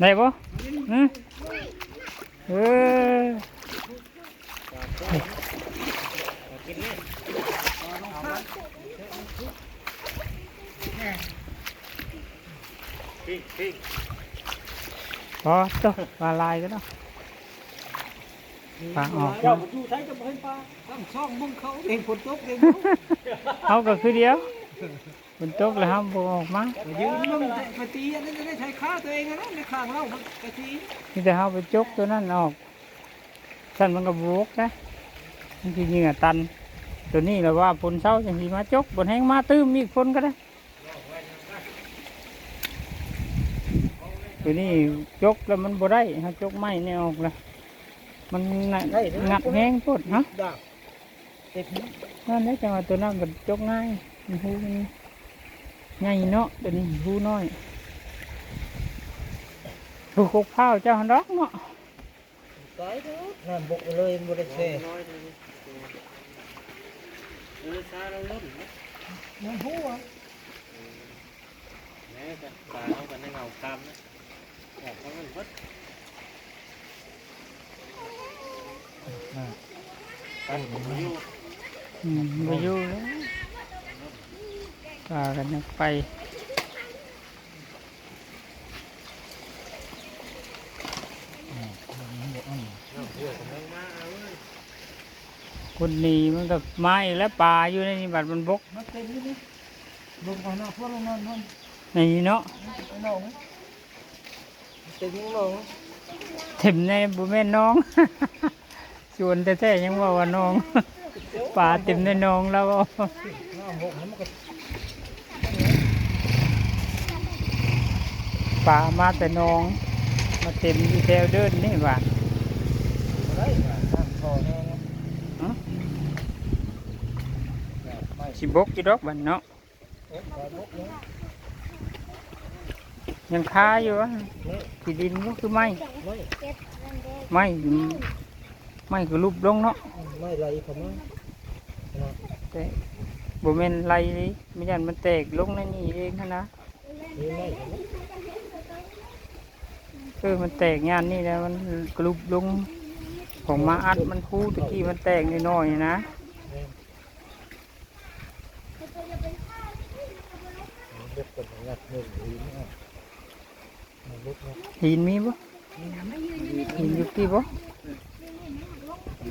ได้ปะอืมเออกินนี่พี่พี่พอตัวปลาลายก็เนาะปลาออกเจ้าอยู่ใช้จะบ่ให้ปลาตั้งช่องมึงเขาเองฝนตกเองเอาก็คือเดียว ฝนตกแล้วครับบ่ออกมายืนมึงไปตีอันนั้นจะได้ใช้ค่าตัวเองนะในข้างเราไปตีมีแต่เฮาไปจกตัวนั้นออกสั่นมันก็บวกนะมันคือเหงื่อตัน ตัวนี้แหละว่าฝนเช้าจังสิมาจกบนแห้งมาตื้มอีกฝนก็ได้ ตัวนี้จกแล้วมันบ่ได้ฮะจกไม้เนี่ยออกเลยมันน่ะงัดแห้งปดฮะดาบเต็มนั่นได้จังหวะตัวนั้นก็จกง่ายมัน หูมันง่ายเนาะตัวนี้หูน้อยถูกคกเผาเจ้าหันดอกเนาะตายเด้อน้ำบกเลยบ่ได้แช่น้อยเลยเออซาเราล้นนะน้ำหัวแม่กันปลาเอากันในเงาคำนะออกมามันวัดกันผมอยู่อืมไปอยู่แล้ว ปลากันยังไปคนหนีมันก็ไม้และปลาอยู่ในนี้บัดมันบกมาเต็มนี่นี่ลงไปนอกพวกลงนอนนอนในนี้เนาะไปนอกเต็มยังลงเต็มในบุแม่นน้องชวนแท้ๆยังว่าว่าน้องปลาเต็มในน้องแล้วน้ำบกมันก็ ปลามาแต่น้อง มาเต็มที่แถวเดินนี่บาดได้น้ำพอแน่ะสิบกจีดอกบันเนาะเอ๊ะปลาบกเนี่ยยังคาอยู่วะที่ดินก็คือไม้ไม่ไม้ไม้ก็รูปลงเนาะไม่ไหลเขามแต่บุแม่นไรไม่ยันมันแตกลงในนี่เองนะนะ คือมันแตกงานนี่แล้วมันกรุบลงของมาอัดมันพูตะกี้มันแตกน้อยๆนะเด็กคนงัดเงินะหินมีบ่หินอยู่ที่บ่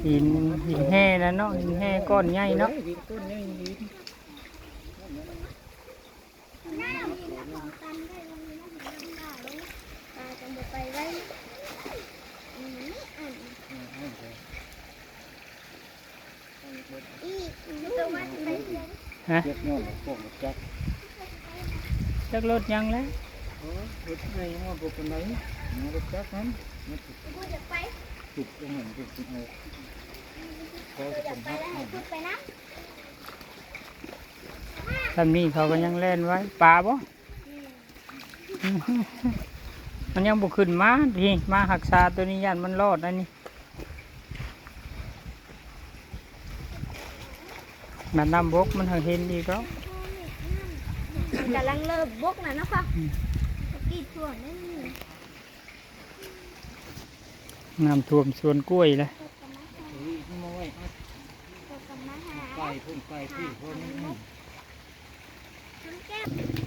หินหินแห่นะเนาะหินแห่ก้อนใหญ่เนาะ วินต้นนี่วิน ฮะเจ็บน้องพวกจักจักรถยังแล้วรถไงว่าพวกคนไหนรถจักนั้นมันติดติดตรงไหนติดตรงไหนเขาจะเป็นฮักนั่นทำนี่เขาก็ยังเล่นไว้ปลาบ่มันยังบุกขึ้นมาทีมาหักษาตัวนี้ยันมันรอดอันนี้ มันน้ำบกมันเห็นดีก็กำลังเริ่มบกนะนะคะกี่ส่วนนี่น้ำท่วมสวนกล้วยเลยมาไว้ตัวกำมาหาไก่พุ่นไก่ที่พวกนี้แก้ม